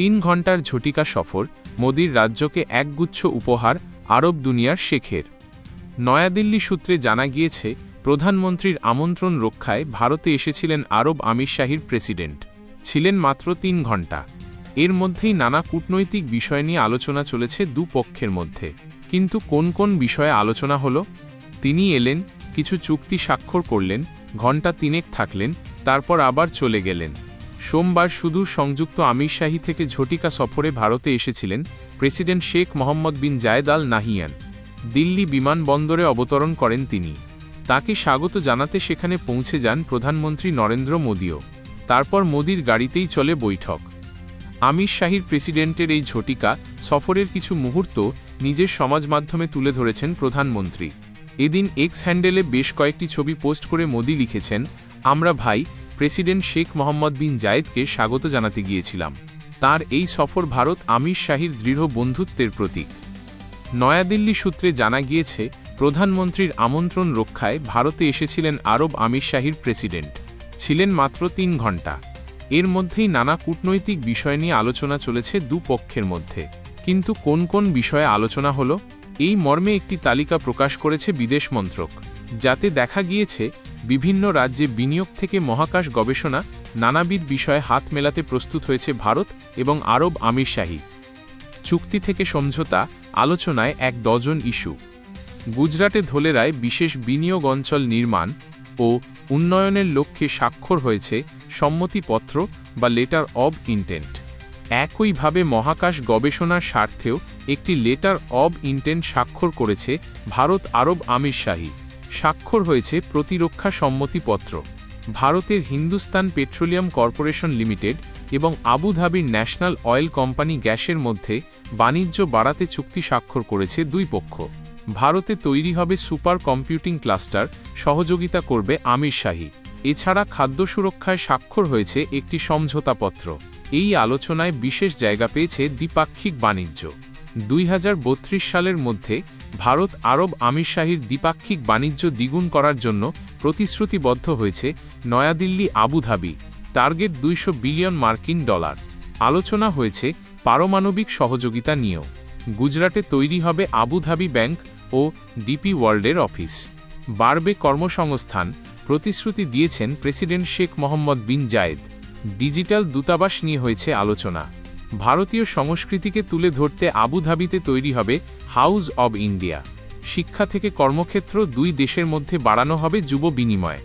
তিন ঘণ্টার ঝটিকা সফর মোদির রাজ্যকে একগুচ্ছ উপহার আরব দুনিয়ার শেখের। নয়াদিল্লি সূত্রে জানা গিয়েছে, প্রধানমন্ত্রীর আমন্ত্রণ রক্ষায় ভারতে এসেছিলেন আরব আমির শাহির প্রেসিডেন্ট। ছিলেন মাত্র তিন ঘণ্টা। এর মধ্যেই নানা কূটনৈতিক বিষয় নিয়ে আলোচনা চলেছে দু পক্ষের মধ্যে। কিন্তু কোন কোন বিষয়ে আলোচনা হল? তিনি এলেন, কিছু চুক্তি স্বাক্ষর করলেন, ঘণ্টা তিনেক থাকলেন, তারপর আবার চলে গেলেন। সোমবার শুধু সংযুক্ত আমির শাহী থেকে ঝটিকা সফরে ভারতে এসেছিলেন president Sheikh Mohamed bin Zayed Al Nahyan. Delhi বিমানবন্দরে অবতরণ করেন তিনি। তাকে স্বাগত জানাতে সেখানে পৌঁছে যান প্রধানমন্ত্রী নরেন্দ্র মোদীও। তারপর মোদির গাড়িতেই চলে বৈঠক। আমির শাহীর প্রেসিডেন্টের এই ঝটিকা সফরের কিছু মুহূর্ত নিজের সমাজ মাধ্যমে তুলে ধরেছেন প্রধানমন্ত্রী। এদিন এক্স হ্যান্ডেলে বেশ কয়েকটি ছবি পোস্ট করে মোদি লিখেছেন, আমরা ভাই প্রেসিডেন্ট শেখ মোহাম্মদ বিন জায়েদকে স্বাগত জানাতে গিয়েছিলাম। তার এই সফর ভারত আমির শাহীর দৃঢ় বন্ধুত্বের প্রতীক। নয়াদিল্লি সূত্রে জানা গিয়েছে, প্রধানমন্ত্রীর আমন্ত্রণ রক্ষায় ভারতে এসেছিলেন আরব আমির শাহীর প্রেসিডেন্ট। ছিলেন মাত্র তিন ঘণ্টা। এর মধ্যেই নানা কূটনৈতিক বিষয় নিয়ে আলোচনা চলেছে দু পক্ষের মধ্যে। কিন্তু কোন কোন বিষয়ে আলোচনা হল? এই মর্মে একটি তালিকা প্রকাশ করেছে বিদেশ মন্ত্রক। যাতে দেখা গিয়েছে বিভিন্ন রাজ্যে বিনিয়োগ থেকে মহাকাশ গবেষণা নানাবিধ বিষয়ে হাত মেলাতে প্রস্তুত হয়েছে ভারত এবং আরব আমির শাহী। চুক্তি থেকে সমঝোতা আলোচনায় এক ডজন ইস্যু। গুজরাটে ধোলেরায় বিশেষ বিনিয়োগ অঞ্চল নির্মাণ ও উন্নয়নের লক্ষ্যে স্বাক্ষর হয়েছে সম্মতিপত্র বা লেটার অব ইন্টেন্ট। একইভাবে মহাকাশ গবেষণার স্বার্থেও একটি লেটার অব ইন্টেন্ট স্বাক্ষর করেছে ভারত আরব আমির শাহী। স্বাক্ষর হয়েছে প্রতিরক্ষা সম্মতিপত্র। ভারতের হিন্দুস্তান পেট্রোলিয়াম কর্পোরেশন লিমিটেড এবং আবুধাবির ন্যাশনাল অয়েল কোম্পানি গ্যাসের মধ্যে বাণিজ্য বাড়াতে চুক্তি স্বাক্ষর করেছে দুই পক্ষ। ভারতে তৈরি হবে সুপার কম্পিউটিং ক্লাস্টার সহযোগিতা করবে আমির শাহী। এছাড়া খাদ্য সুরক্ষায় স্বাক্ষর হয়েছে একটি সমঝোতাপত্র। এই আলোচনায় বিশেষ জায়গা পেয়েছে দ্বিপাক্ষিক বাণিজ্য। দুই হাজার বত্রিশ সালের মধ্যে ভারত আরব আমির শাহীর দ্বিপাক্ষিক বাণিজ্য দ্বিগুণ করার জন্য প্রতিশ্রুতিবদ্ধ হয়েছে নয়াদিল্লি আবুধাবি টার্গেট দুইশো বিলিয়ন মার্কিন ডলার। আলোচনা হয়েছে পারমাণবিক সহযোগিতা নিয়েও। গুজরাটে তৈরি হবে আবুধাবি ব্যাংক ও ডিপি ওয়ার্ল্ডের অফিস। বাড়বে কর্মসংস্থান, প্রতিশ্রুতি দিয়েছেন president Sheikh Mohamed bin Zayed. Digital দূতাবাস নিয়ে হয়েছে আলোচনা। ভারতীয় সংস্কৃতিকে তুলে ধরতে আবুধাবিতে তৈরি হবে হাউস অব ইন্ডিয়া। শিক্ষা থেকে কর্মক্ষেত্র দুই দেশের মধ্যে বাড়ানো হবে যুব বিনিময়।